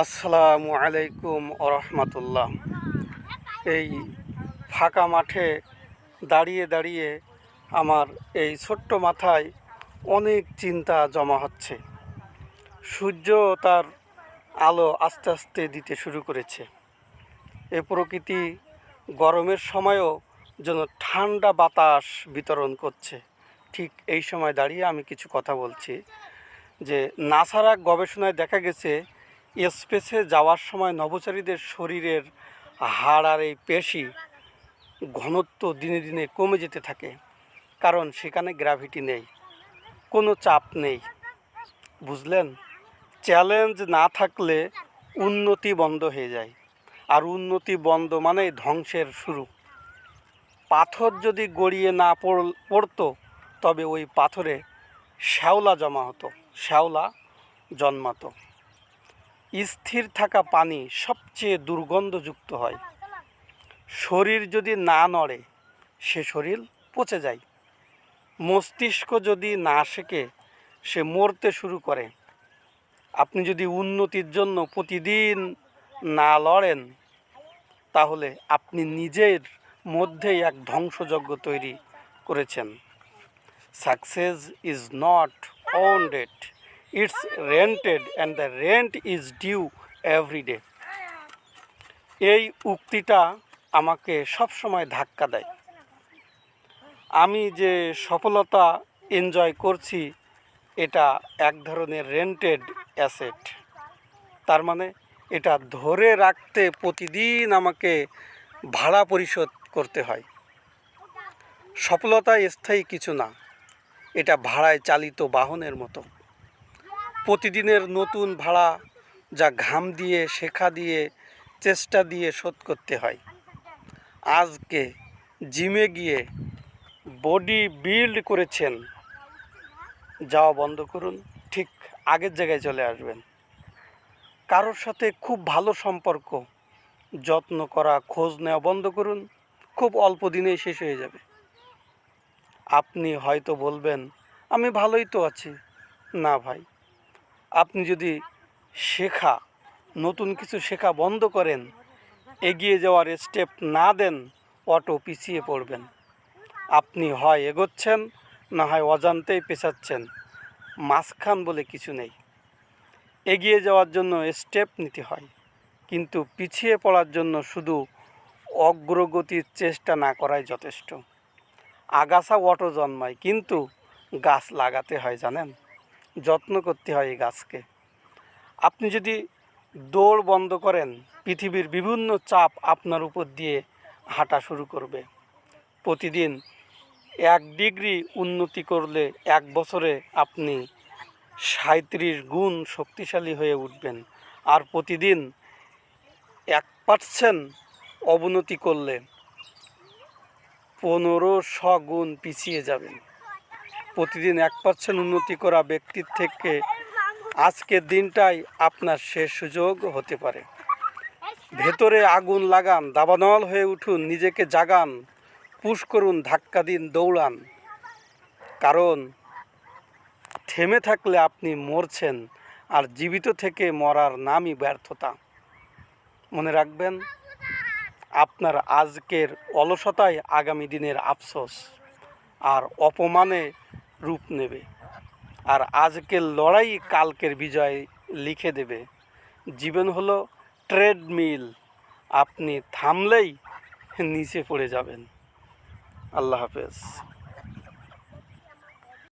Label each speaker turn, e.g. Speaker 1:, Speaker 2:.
Speaker 1: আসসালামু আলাইকুম রহমতুল্লাহ। এই ফাঁকা মাঠে দাঁড়িয়ে দাঁড়িয়ে আমার এই ছোট্ট মাথায় অনেক চিন্তা জমা হচ্ছে। সূর্য তার আলো আস্তে আস্তে দিতে শুরু করেছে। এ প্রকৃতি গরমের সময়ও যেন ঠান্ডা বাতাস বিতরণ করছে। ঠিক এই সময় দাঁড়িয়ে আমি কিছু কথা বলছি যে নাসার গবেষণায় দেখা গেছে স্পেসে যাওয়ার সময় নভোচারীদের শরীরের হাড় আর এই পেশি ঘনত্ব দিনে দিনে কমে যেতে থাকে, কারণ সেখানে গ্র্যাভিটি নেই, কোনো চাপ নেই। বুঝলেন? চ্যালেঞ্জ না থাকলে উন্নতি বন্ধ হয়ে যায়, আর উন্নতি বন্ধ মানে ধ্বংসের শুরু। পাথর যদি গড়িয়ে না পড়- পড়তো, তবে ওই পাথরে শ্যাওলা জমা হতো, শ্যাওলা জন্মাতো। স্থির থাকা পানি সবচেয়ে দুর্গন্ধযুক্ত হয়। শরীর যদি না নড়ে, সে শরীর পচে যায়। মস্তিষ্ক যদি না শেখে, সে মরতে শুরু করে। আপনি যদি উন্নতির জন্য প্রতিদিন না লড়েন, তাহলে আপনি নিজের মধ্যেই এক ধ্বংসযজ্ঞ তৈরি করেছেন। Success is not owned. It's rented and the rent is due day এই উক্তিটা আমাকে সবসময় ধাক্কা দেয়। আমি যে সফলতা এনজয় করছি এটা এক ধরনের রেন্টেড অ্যাসেট তার মানে এটা ধরে রাখতে প্রতিদিন আমাকে ভাড়া পরিশোধ করতে হয়। সফলতা স্থায়ী কিছু না এটা ভাড়ায় চালিত বাহনের মতো। প্রতিদিনের নতুন ভাড়া যা ঘাম দিয়ে, শেখা দিয়ে, চেষ্টা দিয়ে শোধ করতে হয়। আজকে জিমে গিয়ে বডি বিল্ড করেছেন। যাওয়া বন্ধ করুন, ঠিক আগের জায়গায় চলে আসবেন। কারোর সাথে খুব ভালো সম্পর্ক, যত্ন করা, খোঁজ নেওয়া বন্ধ করুন, খুব অল্প দিনেই শেষ হয়ে যাবে। আপনি হয়তো বলবেন, আমি ভালোই তো আছি। না ভাই আপনি যদি শেখা, নতুন কিছু শেখা বন্ধ করেন, এগিয়ে যাওয়ার স্টেপ না দেন অটো পিছিয়ে পড়বেন। আপনি হয় এগোচ্ছেন, না হয় অজান্তেই পেছাচ্ছেন। মাঝখান বলে কিছু নেই। এগিয়ে যাওয়ার জন্য স্টেপ নিতে হয়, কিন্তু পিছিয়ে পড়ার জন্য শুধু অগ্রগতির চেষ্টা না করাই যথেষ্ট। আগাছা অটো জন্মায়, কিন্তু গাছ লাগাতে হয়, জানেন? যত্ন করতে হয় এই গাছকে। আপনি যদি দৌড় বন্ধ করেন, পৃথিবীর বিভিন্ন চাপ আপনার উপর দিয়ে হাঁটা শুরু করবে। প্রতিদিন এক ডিগ্রি উন্নতি করলে এক বছরে আপনি সাঁত্রিশ গুণ শক্তিশালী হয়ে উঠবেন। আর প্রতিদিন এক পার্সেন্ট অবনতি করলে পনেরো শ গুণ পিছিয়ে যাবেন। প্রতিদিন এক পার্সেন্ট উন্নতি করা ব্যক্তির থেকে আজকের দিনটাই আপনার শেষ সুযোগ হতে পারে। ভেতরে আগুন লাগান, দাবানল হয়ে উঠুন, নিজেকে জাগান, পুশ করুন, ধাক্কা দিন, দৌড়ান। কারণ থেমে থাকলে আপনি মরছেন আর জীবিত থেকে মরার নামই ব্যর্থতা। মনে রাখবেন, আপনার আজকের অলসতাই আগামী দিনের আফসোস। আর অপমানে রূপ নেবে। আর আজকের লড়াই কালকের বিজয় লিখে দেবে। জীবন হলো ট্রেডমিল। আপনি থামলেই নিচে পড়ে যাবেন। আল্লাহ হাফেজ।